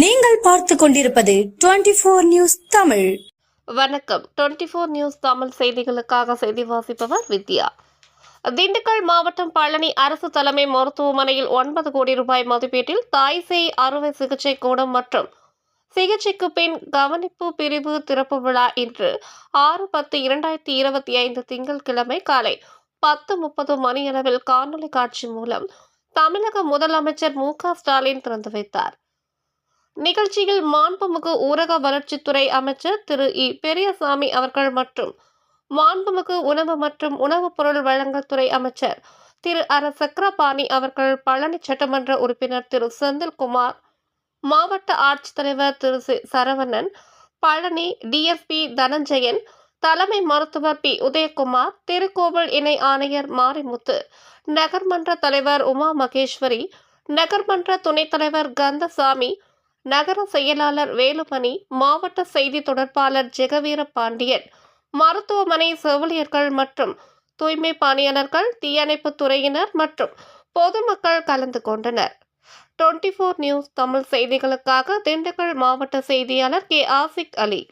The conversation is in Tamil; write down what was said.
நீங்கள் பார்த்து கொண்டிருப்பது டுவெண்டி போர் நியூஸ் தமிழ். வணக்கம். டுவெண்ட்டி ஃபோர் நியூஸ் தமிழ் செய்திகளுக்காக செய்தி வாசிப்பவர் வித்யா. திண்டுக்கல் மாவட்டம் பழனி அரசு தலைமை மருத்துவமனையில் ஒன்பது கோடி ரூபாய் மதிப்பீட்டில் தாய் சேய் அறுவை சிகிச்சை கூடம் மற்றும் சிகிச்சைக்கு பின் கவனிப்பு பிரிவு திறப்பு விழா இன்று ஆறு பத்து இரண்டாயிரத்தி இருபத்தி ஐந்து திங்கட்கிழமை காலை பத்து முப்பது மணியளவில் காணொலி காட்சி மூலம் தமிழக முதலமைச்சர் மு க ஸ்டாலின் திறந்து வைத்தார். நிகழ்ச்சியில் மாண்புமிகு ஊரக வளர்ச்சித்துறை அமைச்சர் திரு. இ. பெரியசாமி அவர்கள் மற்றும் மாண்புமிகு உணவு மற்றும் உணவுப் பொருள் வழங்கல் துறை அமைச்சர் திரு. அர. சக்கரபாணி அவர்கள் பழனி சட்டமன்ற உறுப்பினர் திரு. செந்தில்குமார் மாவட்ட ஆட்சித்தலைவர் திரு. சி. சரவணன் பழனி டிஎஸ்பி தனஞ்சயன் தலைமை மருத்துவர் பி. உதயகுமார் திருக்கோவில் இணை ஆணையர் மாரிமுத்து நகர்மன்ற தலைவர் உமா மகேஸ்வரி நகர்மன்ற துணைத் தலைவர் கந்தசாமி நகர செயலாளர் வேலுமணி மாவட்ட செய்தி தொடர்பாளர் ஜெகவீர பாண்டியன் மருத்துவமனை செவிலியர்கள் மற்றும் தூய்மை பணியாளர்கள் தீயணைப்பு துறையினர் மற்றும் பொதுமக்கள் கலந்து கொண்டனர். டுவெண்ட்டி ஃபோர் நியூஸ் தமிழ் செய்திகளுக்காக திண்டுக்கல் மாவட்ட செய்தியாளர் கே ஆசிக் அலி.